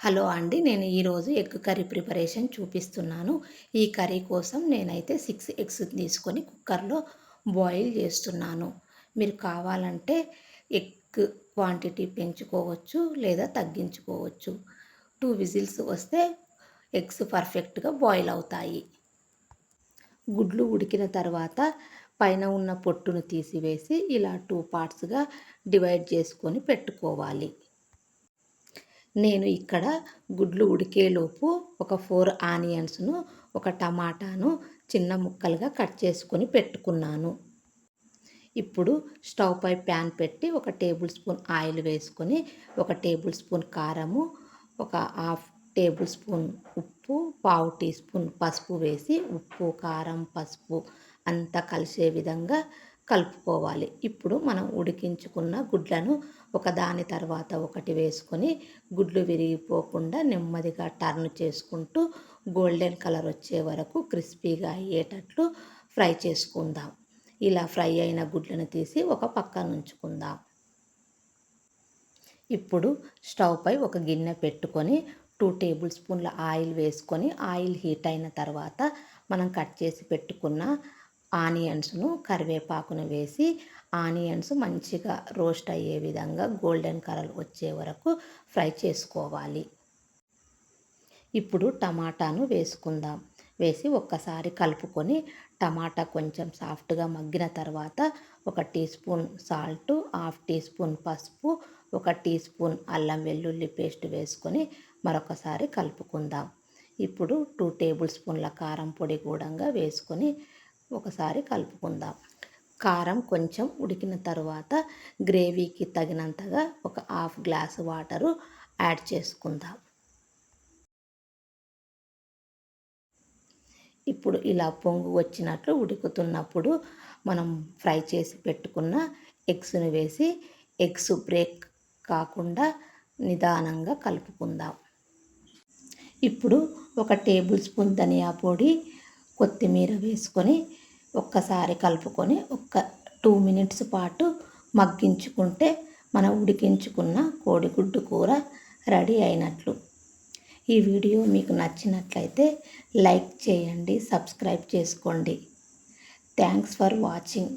Hello అండి నేను ఈరోజు ఎగ్ కర్రీ ప్రిపరేషన్ చూపిస్తున్నాను. ఈ కర్రీ కోసం నేనైతే సిక్స్ ఎగ్స్ తీసుకొని కుక్కర్లో బాయిల్ చేస్తున్నాను. మీరు కావాలంటే ఎగ్ క్వాంటిటీ పెంచుకోవచ్చు లేదా తగ్గించుకోవచ్చు. టూ విజిల్స్ వస్తే ఎగ్స్ పర్ఫెక్ట్గా బాయిల్ అవుతాయి. గుడ్లు ఉడికిన తర్వాత పైన ఉన్న పొట్టును తీసివేసి ఇలా టూ పార్ట్స్గా డివైడ్ చేసుకొని పెట్టుకోవాలి. నేను ఇక్కడ గుడ్లు ఉడికేలోపు ఒక ఫోర్ ఆనియన్స్ను ఒక టమాటాను చిన్న ముక్కలుగా కట్ చేసుకొని పెట్టుకున్నాను. ఇప్పుడు స్టవ్ పై ప్యాన్ పెట్టి ఒక టేబుల్ స్పూన్ ఆయిల్ వేసుకొని ఒక టేబుల్ స్పూన్ కారము ఒక హాఫ్ టేబుల్ స్పూన్ ఉప్పు పావు టీ స్పూన్ పసుపు వేసి ఉప్పు కారం పసుపు అంతా కలిసే విధంగా కలుపుకోవాలి. ఇప్పుడు మనం ఉడికించుకున్న గుడ్లను ఒకదాని తర్వాత ఒకటి వేసుకొని గుడ్లు విరిగిపోకుండా నెమ్మదిగా టర్న్ చేసుకుంటూ గోల్డెన్ కలర్ వచ్చే వరకు క్రిస్పీగా అయ్యేటట్లు ఫ్రై చేసుకుందాం. ఇలా ఫ్రై అయిన గుడ్లను తీసి ఒక పక్కన ఉంచుకుందాం. ఇప్పుడు స్టవ్ పై ఒక గిన్నె పెట్టుకొని టూ టేబుల్ స్పూన్ల ఆయిల్ వేసుకొని ఆయిల్ హీట్ అయిన తర్వాత మనం కట్ చేసి పెట్టుకున్న ఆనియన్స్ను కరివేపాకును వేసి ఆనియన్స్ మంచిగా రోస్ట్ అయ్యే విధంగా గోల్డెన్ కలర్ వచ్చే వరకు ఫ్రై చేసుకోవాలి. ఇప్పుడు టమాటాను వేసుకుందాం. వేసి ఒక్కసారి కలుపుకొని టమాటా కొంచెం సాఫ్ట్గా మగ్గిన తర్వాత ఒక teaspoon salt half teaspoon పసుపు ఒక టీ స్పూన్ అల్లం వెల్లుల్లి పేస్ట్ వేసుకొని మరొకసారి కలుపుకుందాం. ఇప్పుడు టూ టేబుల్ స్పూన్ల కారం పొడి కూడా వేసుకొని ఒకసారి కలుపుకుందాం. కారం కొంచెం ఉడికిన తర్వాత గ్రేవీకి తగినంతగా ఒక హాఫ్ గ్లాస్ వాటరు యాడ్ చేసుకుందాం. ఇప్పుడు ఇలా పొంగు వచ్చినట్లు ఉడుకుతున్నప్పుడు మనం ఫ్రై చేసి పెట్టుకున్న ఎగ్స్ను వేసి ఎగ్స్ బ్రేక్ కాకుండా నిదానంగా కలుపుకుందాం. ఇప్పుడు ఒక టేబుల్ స్పూన్ ధనియా పొడి కొత్తిమీర వేసుకొని ఒక్కసారి కలుపుకొని ఒక్క టూ మినిట్స్ పాటు మగ్గించుకుంటే మనం ఉడికించుకున్న కోడిగుడ్డు కూర రెడీ అయినట్లు. ఈ వీడియో మీకు నచ్చినట్లయితే లైక్ చేయండి సబ్స్క్రైబ్ చేసుకోండి. Thanks for watching.